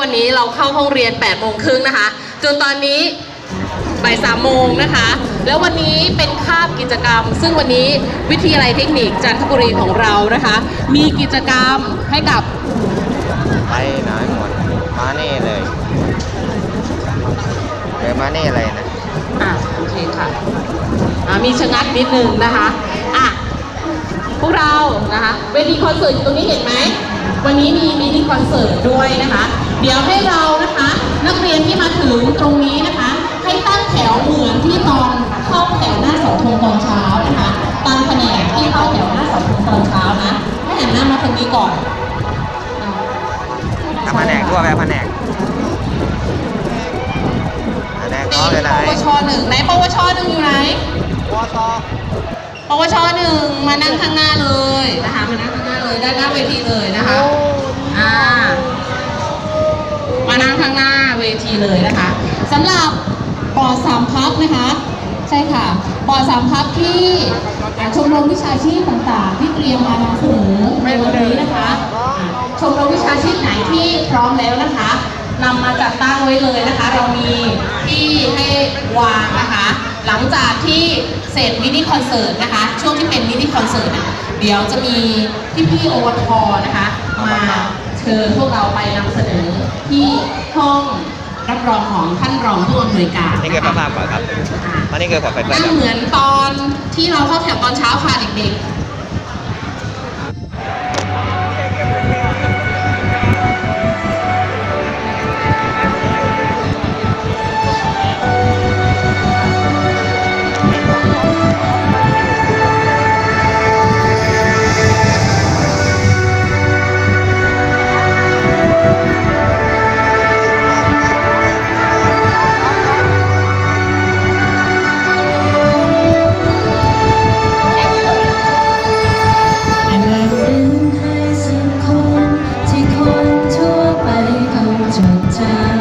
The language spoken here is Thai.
วันนี้เราเข้าห้องเรียน8โมงครึ่งนะคะ จนตอนนี้บ่ายสามโมงนะคะ แล้ววันนี้เป็นคาบกิจกรรม ซึ่งวันนี้วิทยาลัยเทคนิคจันทบุรีของเรานะคะ มีกิจกรรมให้กับไปไหนหมดมานี่เลยเดินมานี่เลยนะอะโอเคค่ะอะมีชะงักนิดนึงนะคะอะพวกเรานะคะเวทีคอนเสิร์ตอยู่ตรงนี้เห็นไหมวันนี้มีมินิคอนเสิร์ตด้วยนะคะ เดี๋ยวให้เรานะคะ นักเรียนที่มาถึงตรงนี้นะคะ ให้ตั้งแถวเหมือนที่ตอนเข้าแถวหน้าเสาธงตอนเช้านะคะตามแผนกที่เข้าแถวหน้าเสาธงตอนเช้านะให้หันหน้ามาทางนี้ก่อนอะทำแผนกทั่วไปแผนกแผนกพร้อมเลยนะปวชหนึ่งไหนปวชหนึ่งอยู่ไหนวอตอปวชหนึ่งมานั่งข้างหน้าเลยนะคะมานั่งข้างหน้าเลยด้านหน้าเวทีเลยนะคะอ่า มานั่งข้างหน้าเวทีเลยนะคะสำหรับปอสามพักนะคะ ใช่ค่ะปอสามพักที่ชมรมวิชาชีพต่างๆ ที่เตรียมมานำเสนอในวันนี้นะคะชมรมวิชาชีพไหนที่พร้อมแล้วนะคะนำมาจัดตั้งไว้เลยนะคะ เรามีที่ให้วางนะคะ หลังจากที่เสร็จมินิคอนเสิร์ตนะคะ ช่วงที่เป็นมินิคอนเสิร์ตเดี๋ยวจะมีพี่พี่โอวทนะคะ มาเชิญพวกเราไปนำเสนอ ที่ห้องรับรองของท่านรองผู้อำนวยการนี่คือสภาพก่อนครับอันนี้คือขอไฟเปิดนั่งครับ เหมือนตอนที่เราเข้าแถวตอนเช้าค่ะเด็ก time.